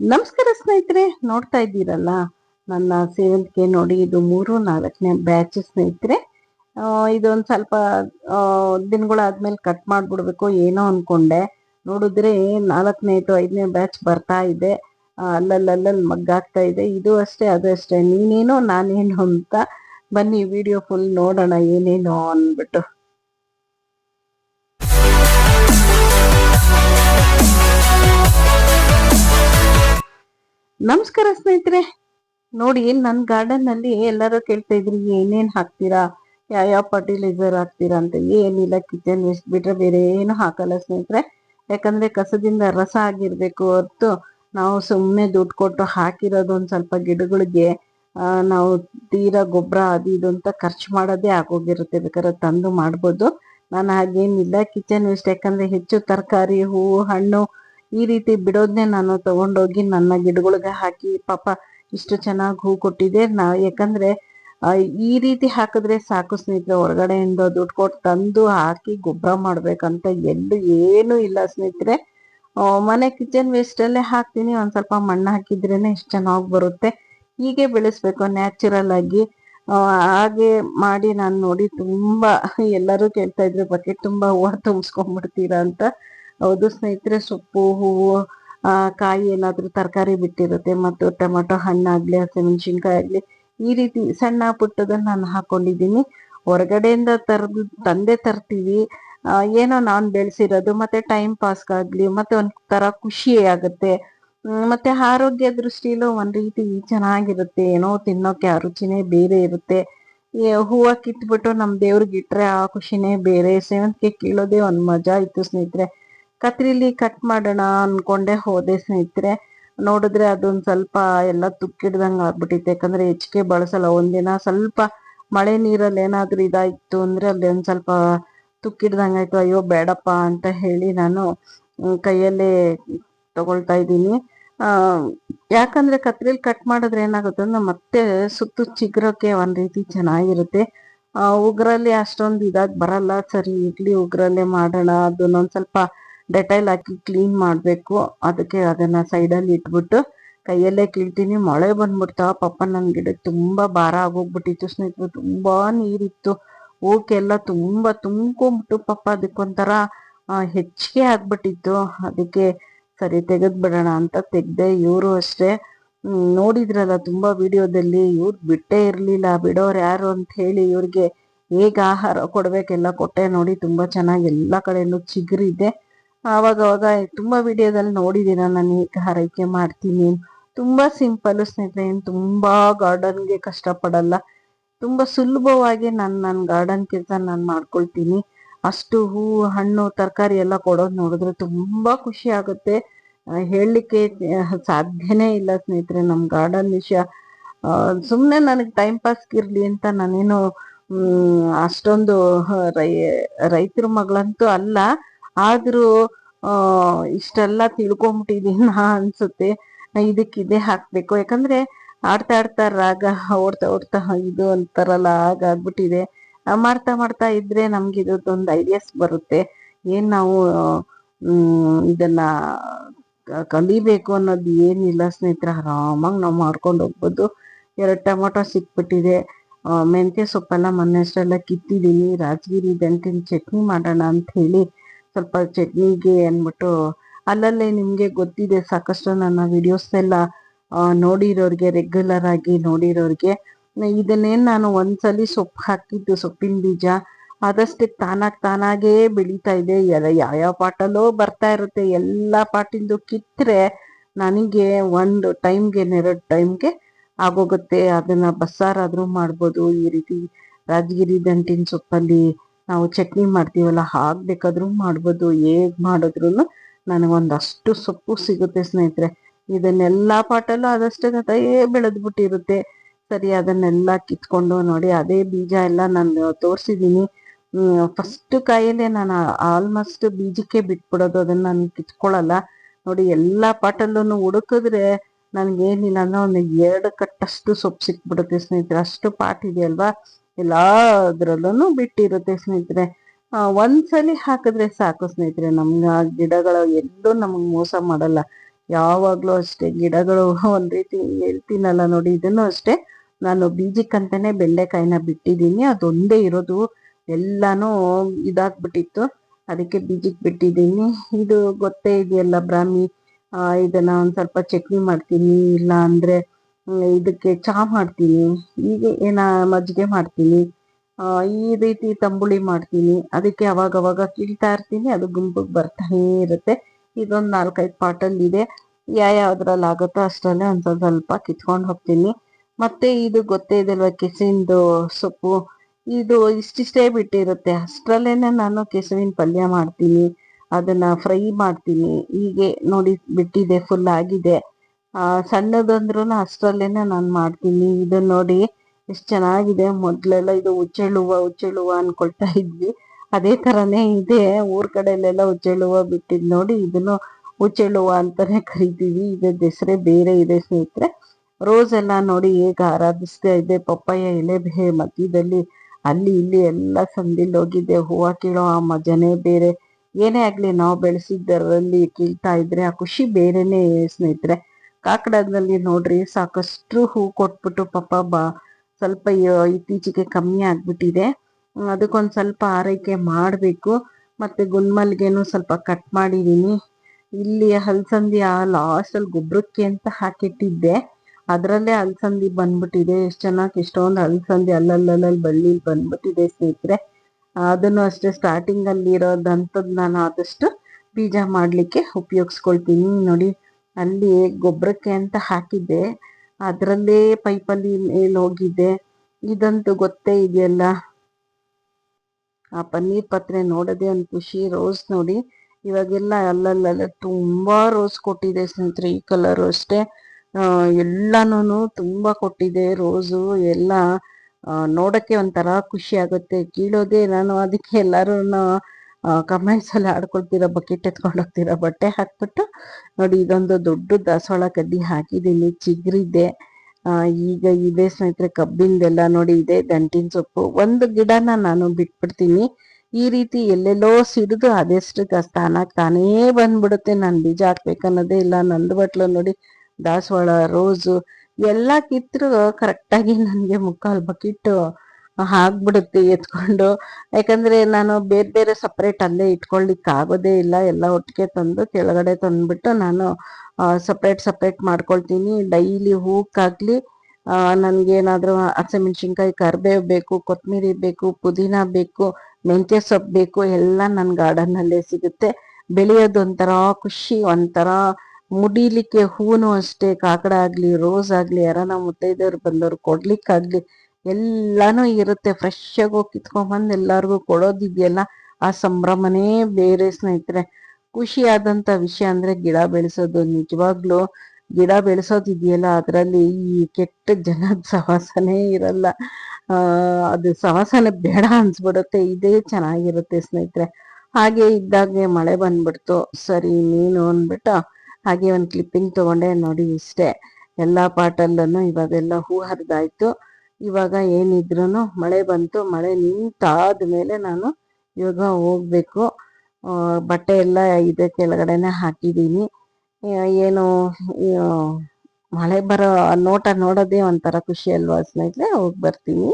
ನಮಸ್ಕಾರ ಸ್ನೇಹಿತರೆ, ನೋಡ್ತಾ ಇದ್ದೀರಲ್ಲ? ನನ್ನ ಸೇವಂತಿಗೆ ನೋಡಿ, ಇದು ಮೂರು ನಾಲ್ಕನೇ ಬ್ಯಾಚ್ ಸ್ನೇಹಿತರೆ. ಇದೊಂದು ಸ್ವಲ್ಪ ದಿನಗಳಾದ್ಮೇಲೆ ಕಟ್ ಮಾಡಿಬಿಡ್ಬೇಕು, ಏನೋ ಅನ್ಕೊಂಡೆ. ನೋಡಿದ್ರೆ ನಾಲ್ಕನೇದು ಐದನೇ ಬ್ಯಾಚ್ ಬರ್ತಾ ಇದೆ. ಅಲ್ಲಲ್ಲಲ್ಲಲ್ಲಿ ಅಲ್ಲಲ್ಲಲ್ಲಿ ಮಗ್ಗಾಗ್ತಾ ಇದೆ. ಇದು ಅಷ್ಟೇ, ಅದು ಅಷ್ಟೇ. ನೀನೇನೋ ನಾನೇನು ಅಂತ ಬನ್ನಿ ವಿಡಿಯೋ ಫುಲ್ ನೋಡೋಣ, ಏನೇನೋ ಅಂದ್ಬಿಟ್ಟು ನಮಸ್ಕಾರ ಸ್ನೇಹಿತರೆ. ನೋಡಿ ನನ್ನ ಗಾರ್ಡನ್ ಅಲ್ಲಿ ಎಲ್ಲರೂ ಕೇಳ್ತಾ ಇದ್ರಿ, ಏನೇನು ಹಾಕ್ತೀರಾ? ಯಾವ ಫರ್ಟಿಲೈಸರ್ ಹಾಕ್ತೀರಾ ಅಂತ. ಏನಿಲ್ಲ ಕಿಚನ್ ವೇಸ್ಟ್ ಬಿಟ್ರೆ ಬೇರೆ ಏನು ಹಾಕಲ್ಲ ಸ್ನೇಹಿತರೆ. ಯಾಕಂದ್ರೆ ಕಸದಿಂದ ರಸ ಆಗಿರ್ಬೇಕು ಹೊರತು ನಾವು ಸುಮ್ಮನೆ ದುಡ್ಡು ಕೊಟ್ಟು ಹಾಕಿರೋದು ಒಂದು ಸ್ವಲ್ಪ ಗಿಡಗಳಿಗೆ ನಾವು ತೀರಾ ಗೊಬ್ಬರ ಅದು ಇದು ಅಂತ ಖರ್ಚು ಮಾಡೋದೇ ಆಗೋಗಿರುತ್ತೆ. ಬೇಕಾದ್ರೆ ತಂದು ಮಾಡ್ಬೋದು. ನಾನು ಹಾಗೇನಿಲ್ಲ ಕಿಚನ್ ವೇಸ್ಟ್ ಯಾಕಂದ್ರೆ ಹೆಚ್ಚು ತರಕಾರಿ, ಹೂವು, ಹಣ್ಣು ಈ ರೀತಿ ಬಿಡೋದನ್ನೇ ನಾನು ತಗೊಂಡೋಗಿ ನನ್ನ ಗಿಡಗಳಿಗೆ ಹಾಕಿ ಪಾಪ ಇಷ್ಟು ಚೆನ್ನಾಗಿ ಹೂ ಕೊಟ್ಟಿದೆ. ನಾ ಯಾಕಂದ್ರೆ ಈ ರೀತಿ ಹಾಕಿದ್ರೆ ಸಾಕು ಸ್ನೇಹಿತರೆ, ಹೊರಗಡೆಯಿಂದ ದುಡ್ಡು ಕೊಟ್ಟು ತಂದು ಹಾಕಿ ಗೊಬ್ಬರ ಮಾಡ್ಬೇಕಂತ ಎಲ್ಲೂ ಏನು ಇಲ್ಲ ಸ್ನೇಹಿತರೆ. ಮನೆ ಕಿಚನ್ ವೇಸ್ಟ್ ಅಲ್ಲೇ ಹಾಕ್ತೀನಿ. ಒಂದು ಸ್ವಲ್ಪ ಮಣ್ಣು ಹಾಕಿದ್ರೇನೆ ಇಷ್ಟು ಚೆನ್ನಾಗಿ ಬರುತ್ತೆ. ಹೀಗೆ ಬೆಳೆಸ್ಬೇಕು ನ್ಯಾಚುರಲ್ ಆಗಿ. ಹಾಗೆ ಮಾಡಿ ನಾನು ನೋಡಿ ತುಂಬಾ ಎಲ್ಲರೂ ಕೇಳ್ತಾ ಇದ್ರು, ಬಕೆಟ್ ತುಂಬಾ ಹೂವು ತುಂಬಿಸ್ಕೊಂಡ್ಬಿಡ್ತೀರಾ? ಅಂತ. ಹೌದು ಸ್ನೇಹಿತರೆ ಸೊಪ್ಪು ಹೂವು ಆ, ಕಾಯಿ ಏನಾದ್ರೂ ತರಕಾರಿ ಬಿಟ್ಟಿರುತ್ತೆ. ಮತ್ತು ಟೊಮೆಟೊ ಹಣ್ಣಾಗ್ಲಿ ಹಸಿಮೆಣಸಿನ್ಕಾಯಿ ಆಗ್ಲಿ ಈ ರೀತಿ ಸಣ್ಣ ಪುಟ್ಟದನ್ನ ನಾನು ಹಾಕೊಂಡಿದ್ದೀನಿ. ಹೊರಗಡೆಯಿಂದ ತರದು ತಂದೆ ತರ್ತೀವಿ. ಏನೋ ನಾನು ಬೆಳೆಸಿರೋದು ಮತ್ತೆ ಟೈಮ್ ಪಾಸ್ಗಾಗ್ಲಿ ಮತ್ತೆ ಒಂಥರ ಖುಷಿ ಆಗುತ್ತೆ. ಮತ್ತೆ ಆರೋಗ್ಯ ದೃಷ್ಟಿಲೂ ಒಂದ್ ರೀತಿ ಚೆನ್ನಾಗಿರುತ್ತೆ. ಏನೋ ತಿನ್ನೋಕೆ ಆ ರುಚಿನೇ ಬೇರೆ ಇರುತ್ತೆ. ಹೂವ ಕಿತ್ಬಿಟ್ಟು ನಮ್ ದೇವ್ರಿಗೆ ಇಟ್ರೆ ಆ ಖುಷಿನೇ ಬೇರೆ. ಸೇವಂತಿಗೆ ಕೀಳೋದೇ ಒಂದ್ ಮಜಾ ಇತ್ತು ಸ್ನೇಹಿತರೆ. ಕತ್ರಿಲಿ ಕಟ್ ಮಾಡೋಣ ಅನ್ಕೊಂಡೆ ಹೋದೆ ಸ್ನೇಹಿತರೆ. ನೋಡಿದ್ರೆ ಅದೊಂದು ಸ್ವಲ್ಪ ಎಲ್ಲ ತುಕ್ಕಿಡ್ದಂಗೆ ಆಗ್ಬಿಟ್ಟಿತ್ತು. ಯಾಕಂದ್ರೆ ಹೆಚ್ಚಿಗೆ ಬಳಸಲ್ಲ. ಒಂದಿನ ಸ್ವಲ್ಪ ಮಳೆ ನೀರಲ್ಲಿ ಏನಾದರೂ ಇದಾಯ್ತು ಅಂದ್ರೆ ಅಲ್ಲಿ ಒಂದ್ ಸ್ವಲ್ಪ ತುಕ್ಕಿಡ್ದಂಗೆ ಆಯ್ತು. ಅಯ್ಯೋ, ಬೇಡಪ್ಪ ಅಂತ ಹೇಳಿ ನಾನು ಕೈಯಲ್ಲೇ ತಗೊಳ್ತಾ ಇದ್ದೀನಿ. ಯಾಕಂದ್ರೆ ಕತ್ರಿಲಿ ಕಟ್ ಮಾಡಿದ್ರೆ ಏನಾಗುತ್ತೆ ಅಂದ್ರೆ ಮತ್ತೆ ಸುತ್ತು ಚಿಗ್ರೋಕೆ ಒಂದ್ ರೀತಿ ಚೆನ್ನಾಗಿರುತ್ತೆ. ಉಗ್ರಲ್ಲಿ ಅಷ್ಟೊಂದು ಇದಾಗ್ ಬರಲ್ಲ. ಸರಿ ಇಡ್ಲಿ ಉಗ್ರಲ್ಲೇ ಮಾಡೋಣ. ಅದನ್ನೊಂದ್ ಸ್ವಲ್ಪ ಡೆಟೈಲ್ ಹಾಕಿ ಕ್ಲೀನ್ ಮಾಡಬೇಕು. ಅದಕ್ಕೆ ಅದನ್ನ ಸೈಡಲ್ಲಿ ಇಟ್ಬಿಟ್ಟು ಕೈಯಲ್ಲೇ ಕೀಳ್ತೀನಿ. ಮಳೆ ಬಂದ್ಬಿಡ್ತಾ. ಪಾಪ ನನ್ನ ಗಿಡಕ್ಕೆ ತುಂಬಾ ಭಾರ ಆಗೋಗ್ಬಿಟ್ಟಿತ್ತು ಸ್ನೇಹಿತರು. ತುಂಬಾ ನೀರಿತ್ತು. ಹೂಕೆಲ್ಲ ತುಂಬಾ ತುಂಬ್ಕೊಂಡ್ಬಿಟ್ಟು ಪಾಪ ಅದಕ್ಕೊಂಥರ ಹೆಚ್ಚಿಗೆ ಆಗ್ಬಿಟ್ಟಿತ್ತು. ಅದಕ್ಕೆ ಸರಿ ತೆಗೆದು ಬಿಡೋಣ ಅಂತ ತೆಗ್ದೆ ಇವರು ಅಷ್ಟೇ. ನೋಡಿದ್ರಲ್ಲ ತುಂಬಾ ವಿಡಿಯೋದಲ್ಲಿ. ಇವ್ರು ಬಿಟ್ಟೇ ಇರಲಿಲ್ಲ. ಬಿಡೋರು ಯಾರು ಅಂತ ಹೇಳಿ ಇವ್ರಿಗೆ ಹೇಗೆ ಆಹಾರ ಕೊಡಬೇಕೆಲ್ಲ ಕೊಟ್ಟೆ ನೋಡಿ. ತುಂಬಾ ಚೆನ್ನಾಗಿ ಎಲ್ಲಾ ಕಡೆನೂ ಚಿಗುರಿದೆ. ಆವಾಗ ಅವಾಗ ತುಂಬಾ ವಿಡಿಯೋದಲ್ಲಿ ನೋಡಿದ್ದೀರಾ ನಾನು ಹೇಗೆ ಆರೈಕೆ ಮಾಡ್ತೀನಿ? ತುಂಬಾ ಸಿಂಪಲ್ ಸ್ನೇಹಿತರೆ, ಏನ್ ತುಂಬಾ ಗಾರ್ಡನ್ಗೆ ಕಷ್ಟ ಪಡಲ್ಲ ತುಂಬಾ ಸುಲಭವಾಗಿ ನಾನು ನನ್ನ ಗಾರ್ಡನ್ ಕೆಲಸ ನಾನು ಮಾಡ್ಕೊಳ್ತೀನಿ. ಅಷ್ಟು ಹೂ, ಹಣ್ಣು, ತರಕಾರಿ ಎಲ್ಲ ಕೊಡೋದು ನೋಡಿದ್ರೆ ತುಂಬಾ ಖುಷಿ ಆಗುತ್ತೆ. ಹೇಳಲಿಕ್ಕೆ ಸಾಧ್ಯನೇ ಇಲ್ಲ ಸ್ನೇಹಿತರೆ ನಮ್ಮ ಗಾರ್ಡನ್ ವಿಷಯ. ಸುಮ್ಮನೆ ನನಗೆ ಟೈಮ್ ಪಾಸ್ ಇರ್ಲಿ ಅಂತ ನಾನೇನು ಅಷ್ಟೊಂದು ರೈ, ರೈತರ ಮಗಳಂತೂ ಅಲ್ಲ. ಆದ್ರೂ ಇಷ್ಟೆಲ್ಲ ತಿಳ್ಕೊಂಬಿಟ್ಟಿದೀನ ಅನ್ಸುತ್ತೆ. ಇದಕ್ಕೆ ಇದೇ ಹಾಕ್ಬೇಕು. ಯಾಕಂದ್ರೆ ಆಡ್ತಾ ಆಡ್ತಾ ರಾಗ ಓಡ್ತಾ ಓಡ್ತಾ ಇದು ಅಂತಾರಲ್ಲ ಆಗ ಆ, ಮಾಡ್ತಾ ಮಾಡ್ತಾ ಇದ್ರೆ ನಮ್ಗೆ ಇದೊಂದು ಐಡಿಯಾಸ್ ಬರುತ್ತೆ. ಏನ್ ನಾವು ಇದನ್ನ ಕಲಿಬೇಕು ಅನ್ನೋದು ಏನಿಲ್ಲ. ಸ್ನೇಹಿತರೆ ಆರಾಮಾಗಿ ನಾವು ಮಾಡ್ಕೊಂಡು ಹೋಗ್ಬೋದು. ಎರಡು ಟೊಮೊಟೊ ಸಿಕ್ಬಿಟ್ಟಿದೆ. ಮೆಂತ್ಯ ಸೊಪ್ಪೆಲ್ಲ ಮೊನ್ನೆ ಅಷ್ಟೆಲ್ಲ ಕಿತ್ತಿದೀನಿ. ರಾಜಗಿರಿ ದಂಟಿನ ಚಟ್ನಿ ಮಾಡೋಣ ಅಂತ ಹೇಳಿ ಸ್ವಲ್ಪ ಚಟ್ನಿಗೆ ಅಂದ್ಬಿಟ್ಟು ಅಲ್ಲಲ್ಲೇ ನಿಮಗೆ ಗೊತ್ತಿದೆ ಸಾಕಷ್ಟು ನನ್ನ ವಿಡಿಯೋಸ್ ಎಲ್ಲ ನೋಡಿರೋರಿಗೆ ರೆಗ್ಯುಲರ್ ಆಗಿ ನೋಡಿರೋರಿಗೆ. ಇದನ್ನೇನು ನಾನು ಒಂದ್ಸಲಿ ಸೊಪ್ಪು ಹಾಕಿದ್ದು, ಸೊಪ್ಪಿನ ಬೀಜ, ಆದಷ್ಟೇ ತಾನಾಗ್ ತಾನಾಗೇ ಬೆಳೀತಾ ಇದೆ. ಎಲ್ಲ ಯಾವ್ಯಾವ ಪಾಟಲ್ಲೋ ಬರ್ತಾ ಇರುತ್ತೆ. ಎಲ್ಲ ಪಾಟಿಂದು ಕಿತ್ತರೆ ನನಗೆ ಒಂದು ಟೈಮ್ಗೆ ಎರಡು ಟೈಮ್ಗೆ ಆಗೋಗುತ್ತೆ. ಅದನ್ನ ಬಸ್ಸಾರಾದ್ರೂ ಮಾಡ್ಬೋದು. ಈ ರೀತಿ ರಾಜಗಿರಿ ದಂಟಿನ ಸೊಪ್ಪಲ್ಲಿ ನಾವು ಚಟ್ನಿ ಮಾಡ್ತೀವಲ್ಲ ಹಾಕ್ಬೇಕಾದ್ರೂ ಮಾಡ್ಬೋದು, ಹೇಗ್ ಮಾಡಿದ್ರು ನನಗೊಂದಷ್ಟು ಸೊಪ್ಪು ಸಿಗುತ್ತೆ ಸ್ನೇಹಿತರೆ. ಇದನ್ನೆಲ್ಲ ಪಾಟಲ್ಲೂ ಆದಷ್ಟು ಗತಯೇ ಬೆಳೆದ್ಬಿಟ್ಟಿರುತ್ತೆ. ಸರಿ, ಅದನ್ನೆಲ್ಲ ಕಿತ್ಕೊಂಡು ನೋಡಿ, ಅದೇ ಬೀಜ ಎಲ್ಲ ನಾನು ತೋರಿಸಿದೀನಿ ಫಸ್ಟ್ ಕಾಯಲ್ಲೇ ನಾನು ಆಲ್ಮೋಸ್ಟ್ ಬೀಜಕ್ಕೆ ಬಿಟ್ಬಿಡೋದು, ಅದನ್ನ ನಾನು ಕಿತ್ಕೊಳ್ಳಲ್ಲ. ನೋಡಿ, ಎಲ್ಲ ಪಾಟಲ್ಲೂ ಹುಡುಕಿದ್ರೆ ನನ್ಗೇನಿಲ್ಲ ಅಂದ್ರೆ ಒಂದು ಎರಡು ಕಟ್ಟಷ್ಟು ಸೊಪ್ಪು ಸಿಕ್ಬಿಡುತ್ತೆ ಸ್ನೇಹಿತರೆ. ಅಷ್ಟು ಪಾಟ್ ಇದೆಯಲ್ವಾ? ಎಲ್ಲಾದ್ರಲ್ಲೂ ಬಿಟ್ಟಿರುತ್ತೆ ಸ್ನೇಹಿತರೆ. ಒಂದ್ಸಲಿ ಹಾಕಿದ್ರೆ ಸಾಕು ಸ್ನೇಹಿತರೆ. ನಮ್ಗೆ ಗಿಡಗಳು ಎಲ್ಲೂ ನಮಗೆ ಮೋಸ ಮಾಡಲ್ಲ. ಯಾವಾಗ್ಲೂ ಅಷ್ಟೇ, ಗಿಡಗಳು ಒಂದ್ ರೀತಿ ಹೇಳ್ತೀನಲ್ಲ ನೋಡಿ, ಇದನ್ನು ಅಷ್ಟೇ. ನಾನು ಬೀಜಕ್ಕಂತಾನೆ ಬೆಂಡೆಕಾಯಿನ ಬಿಟ್ಟಿದ್ದೀನಿ. ಅದೊಂದೇ ಇರೋದು. ಎಲ್ಲಾನು ಇದಾಗ್ಬಿಟ್ಟಿತ್ತು. ಅದಕ್ಕೆ ಬೀಜಕ್ಕೆ ಬಿಟ್ಟಿದ್ದೀನಿ. ಇದು ಗೊತ್ತೇ ಇದೆಯಲ್ಲ ಬ್ರಾಹ್ಮಿ? ಇದನ್ನ ಒಂದ್ ಸ್ವಲ್ಪ ಚಟ್ನಿ ಮಾಡ್ತೀನಿ. ಇಲ್ಲ ಅಂದ್ರೆ ಇದಕ್ಕೆ ಚಹಾ ಮಾಡ್ತೀನಿ. ಹೀಗೆ ಏನ ಮಜ್ಜಿಗೆ ಮಾಡ್ತೀನಿ. ಈ ರೀತಿ ತಂಬುಳಿ ಮಾಡ್ತೀನಿ. ಅದಕ್ಕೆ ಅವಾಗ ಅವಾಗ ಕೀಳ್ತಾ ಇರ್ತೀನಿ. ಅದು ಗುಂಪಿಗೆ ಬರ್ತಾನೆ ಇರುತ್ತೆ. ಇದೊಂದು ನಾಲ್ಕೈದು ಪಾಟಲ್ಲಿ ಇದೆ. ಯಾವ್ದ್ರಲ್ಲಿ ಆಗುತ್ತೋ ಅಷ್ಟರಲ್ಲೇ ಒಂದು ಸ್ವಲ್ಪ ಸ್ವಲ್ಪ ಕಿತ್ಕೊಂಡು ಹೋಗ್ತೀನಿ. ಮತ್ತೆ ಇದು ಗೊತ್ತೇ ಇದಲ್ವಾ ಕೆಸುವಿಂದು ಸೊಪ್ಪು? ಇದು ಇಷ್ಟಿಷ್ಟೇ ಬಿಟ್ಟಿರುತ್ತೆ. ಅಷ್ಟರಲ್ಲೇನೆ ನಾನು ಕೆಸುವಿನ ಪಲ್ಯ ಮಾಡ್ತೀನಿ. ಅದನ್ನ ಫ್ರೈ ಮಾಡ್ತೀನಿ. ಹೀಗೆ ನೋಡಿ ಬಿಟ್ಟಿದೆ ಫುಲ್ ಆಗಿದೆ. ಸಣ್ಣದಂದ್ರೂ ಅಷ್ಟರಲ್ಲೇನೆ ನಾನು ಮಾಡ್ತೀನಿ. ಇದನ್ನ ನೋಡಿ ಎಷ್ಟು ಚೆನ್ನಾಗಿದೆ. ಮೊದಲೆಲ್ಲ ಇದು ಉಚ್ಚಳುವ ಉಚ್ಚಳುವ ಅನ್ಕೊಳ್ತಾ ಇದ್ವಿ. ಅದೇ ಥರನೇ ಇದೆ. ಊರ್ ಕಡೆಲೆಲ್ಲ ಉಚ್ಚಳುವ ಬಿಟ್ಟಿದ್ ನೋಡಿ ಇದನ್ನು ಉಚ್ಚಳುವ ಅಂತಾನೆ ಕರಿತೀವಿ. ಇದು ಹೆಸರೇ ಬೇರೆ ಇದೆ ಸ್ನೇಹಿತರೆ. ರೋಸ್ ಎಲ್ಲ ನೋಡಿ ಹೇಗೆ ಆರಾಧಿಸ್ತಾ ಇದೆ. ಪಪ್ಪಾಯ ಎಲೆ ಬೇ ಮಧ್ಯದಲ್ಲಿ ಅಲ್ಲಿ ಇಲ್ಲಿ ಎಲ್ಲ ಸಂದಿಲ್ ಹೋಗಿದೆ ಹೂವ ಕೀಳೋ ಆ ಮಜನೇ ಬೇರೆ. ಏನೇ ಆಗ್ಲಿ ನಾವು ಬೆಳೆಸಿದ್ದರಲ್ಲಿ ಕೀಳ್ತಾ ಇದ್ರೆ ಆ ಖುಷಿ ಬೇರೆನೆ ಸ್ನೇಹಿತರೆ. ಕಾಕಡದಲ್ಲಿ ನೋಡ್ರಿ ಸಾಕಷ್ಟು ಹೂ ಕೊಟ್ಬಿಟ್ಟು ಪಾಪ ಬಾ ಸ್ವಲ್ಪ ಇತ್ತೀಚೆಗೆ ಕಮ್ಮಿ ಆಗ್ಬಿಟ್ಟಿದೆ. ಅದಕ್ಕೊಂದು ಸ್ವಲ್ಪ ಆರೈಕೆ ಮಾಡಬೇಕು. ಮತ್ತೆ ಗುಲ್ಮಲ್ಗೆನು ಸ್ವಲ್ಪ ಕಟ್ ಮಾಡಿದ್ದೀನಿ ಇಲ್ಲಿ ಹಲಸಂದಿ ಆ ಲಾಸ್ಟಲ್ಲಿ ಗೊಬ್ಬರಕ್ಕೆ ಅಂತ ಹಾಕಿಟ್ಟಿದ್ದೆ. ಅದರಲ್ಲೇ ಹಲ್ಸಂದಿ ಬಂದ್ಬಿಟ್ಟಿದೆ. ಎಷ್ಟು ಚೆನ್ನಾಗಿ ಎಷ್ಟೊಂದು ಹಲ್ಸಂದಿ ಅಲ್ಲಲ್ಲಲ್ಲಿ ಬಳ್ಳಿ ಬಂದ್ಬಿಟ್ಟಿದೆ ಸ್ನೇಹಿತರೆ. ಅದನ್ನು ಅಷ್ಟೇ ಸ್ಟಾರ್ಟಿಂಗ್ ಅಲ್ಲಿ ಇರೋದಂಥದ್ದು ನಾನು ಆದಷ್ಟು ಬೀಜ ಮಾಡಲಿಕ್ಕೆ ಉಪಯೋಗಿಸ್ಕೊಳ್ತೀನಿ. ನೋಡಿ ಅಲ್ಲಿ ಗೊಬ್ಬರಕ್ಕೆ ಅಂತ ಹಾಕಿದ್ದೆ. ಅದರಲ್ಲೇ ಪೈಪಲ್ಲಿ ಮೇಲ್ ಹೋಗಿದ್ದೆ ಇದಂತೂ ಗೊತ್ತೇ ಇದೆಯಲ್ಲ. ಆ ಪನ್ನೀರ್ ಪತ್ರೆ ನೋಡೋದೇ ಒಂದು ಖುಷಿ ರೋಸ್ ನೋಡಿ. ಇವಾಗೆಲ್ಲ ಅಲ್ಲಲ್ಲ ತುಂಬ ರೋಸ್ ಕೊಟ್ಟಿದೆ ಸ್ನೇಹಿತರೆ, ಈ ಕಲರ್ ಅಷ್ಟೇ. ಎಲ್ಲಾನು ತುಂಬ ಕೊಟ್ಟಿದೆ ರೋಸು ಎಲ್ಲ ನೋಡಕ್ಕೆ ಒಂಥರ ಖುಷಿ ಆಗುತ್ತೆ. ಕೀಳೋದೇ ನಾನು ಅದಕ್ಕೆ ಎಲ್ಲಾರು ಕಮೆಂಟ್ಸ್ ಎಲ್ಲ ಆಡ್ಕೊಳ್ತೀರಾ ಬಕೆಟ್ ಎತ್ಕೊಂಡು ಹೋಗ್ತೀರಾ ಬಟ್ಟೆ ಹಾಕ್ಬಿಟ್ಟು ನೋಡಿ ಇದೊಂದು ದೊಡ್ಡ ದಾಸವಾಳ ಕಡ್ಡಿ ಹಾಕಿದ್ದೀನಿ. ಚಿಗ್ರಿದೆ. ಈಗ ಇದೆ ಸ್ನೇಹಿತರೆ ಕಬ್ಬಿಂದೆಲ್ಲ ನೋಡಿ ಇದೆ ದಂಟಿನ ಸೊಪ್ಪು. ಒಂದು ಗಿಡನ ನಾನು ಬಿಟ್ಬಿಡ್ತೀನಿ. ಈ ರೀತಿ ಎಲ್ಲೆಲ್ಲೋ ಸಿಡಿದು ಅದೆಷ್ಟು ಸ್ಥಾನಕ್ಕೆ ತಾನೇ ಬಂದ್ಬಿಡುತ್ತೆ. ನಾನು ಬೀಜ ಹಾಕ್ಬೇಕನ್ನೋದೇ ಇಲ್ಲ. ನಂದು ಬಟ್ಲು ನೋಡಿ ದಾಸವಾಳ, ರೋಸು ಎಲ್ಲ ಕಿತ್ತರು ಕರೆಕ್ಟಾಗಿ ನನಗೆ ಮುಕ್ಕಾಲು ಬಕೆಟ್ ಹಾಕ್ಬಿಡುತ್ತೆ ಎತ್ಕೊಂಡು. ಯಾಕಂದ್ರೆ ನಾನು ಬೇರೆ ಬೇರೆ ಸಪ್ರೇಟ್ ಅಲ್ಲೇ ಇಟ್ಕೊಳ್ಲಿಕ್ಕೆ ಆಗೋದೇ ಇಲ್ಲ. ಎಲ್ಲ ಒಟ್ಟಿಗೆ ತಂದು ಕೆಳಗಡೆ ತಂದ್ಬಿಟ್ಟು ನಾನು ಸಪ್ರೇಟ್ ಸಪ್ರೇಟ್ ಮಾಡ್ಕೊಳ್ತೀನಿ. ಡೈಲಿ ಹೂಕ್ಕಾಗ್ಲಿ ನನಗೇನಾದರೂ ಹಸಿಮೆಣ್ಸಿನ್ಕಾಯಿ ಕರಿಬೇವು ಬೇಕು ಕೊತ್ತಂಬರಿ ಬೇಕು, ಪುದೀನ ಬೇಕು, ಮೆಂತ್ಯ ಸೊಪ್ಪು ಬೇಕು, ಎಲ್ಲ ನನ್ನ ಗಾರ್ಡನ್ನಲ್ಲೇ ಸಿಗುತ್ತೆ. ಬೆಳೆಯೋದು ಒಂಥರ ಖುಷಿ, ಒಂಥರ ಮುಡಿಲಿಕ್ಕೆ ಹೂನು ಅಷ್ಟೇ. ಕಾಕಡ ಆಗ್ಲಿ ರೋಸ್ ಆಗ್ಲಿ ಯಾರನ ಮುತ್ತೈದೆಯವ್ರು ಬಂದವ್ರು ಕೊಡ್ಲಿಕ್ಕಾಗ್ಲಿ ಎಲ್ಲಾನು ಇರುತ್ತೆ ಫ್ರೆಶ್ ಆಗಿ ಹೋಗಿ ಕಿತ್ಕೊಂಡ್ಬಂದು ಎಲ್ಲಾರ್ಗು ಕೊಡೋದಿದೆಯಲ್ಲ ಆ ಸಂಭ್ರಮನೇ ಬೇರೆ ಸ್ನೇಹಿತರೆ. ಖುಷಿ ಆದಂತ ವಿಷಯ ಅಂದ್ರೆ ಗಿಡ ಬೆಳೆಸೋದು, ನಿಜವಾಗ್ಲೂ ಗಿಡ ಬೆಳೆಸೋದಿದೆಯಲ್ಲ ಅದರಲ್ಲಿ ಈ ಕೆಟ್ಟ ಜನದ ಸವಾಸನೇ ಇರಲ್ಲ. ಆ, ಅದು ಸವಾಸನೆ ಬೇಡ ಅನ್ಸ್ಬಿಡುತ್ತೆ, ಇದೇ ಚೆನ್ನಾಗಿರುತ್ತೆ ಸ್ನೇಹಿತರೆ. ಹಾಗೆ ಇದ್ದಾಗೆ ಮಳೆ ಬಂದ್ಬಿಡ್ತು, ಸರಿ ನೀನು ಅಂದ್ಬಿಟ್ಟು ಹಾಗೆ ಒಂದು ಕ್ಲಿಪ್ಪಿಂಗ್ ತಗೊಂಡೆ ನೋಡಿ ಇಷ್ಟೇ. ಎಲ್ಲಾ ಪಾಟಲ್ಲೂ ಇವಾಗೆಲ್ಲ ಹೂ ಹರಿದಾಯ್ತು. ಇವಾಗ ಏನಿದ್ರು ಮಳೆ ಬಂತು, ಮಳೆ ನಿಂತಾದ ಮೇಲೆ ನಾನು ಇವಾಗ ಹೋಗ್ಬೇಕು. ಬಟ್ಟೆ ಎಲ್ಲ ಇದೆ ಕೆಳಗಡೆನೆ ಹಾಕಿದ್ದೀನಿ. ಏನು ಮಳೆ ಬರೋ ನೋಟ ನೋಡೋದೇ ಒಂಥರ ಖುಷಿ ಅಲ್ವಾ ಸ್ನೇಹಿತರೆ? ಹೋಗಿ ಬರ್ತೀನಿ.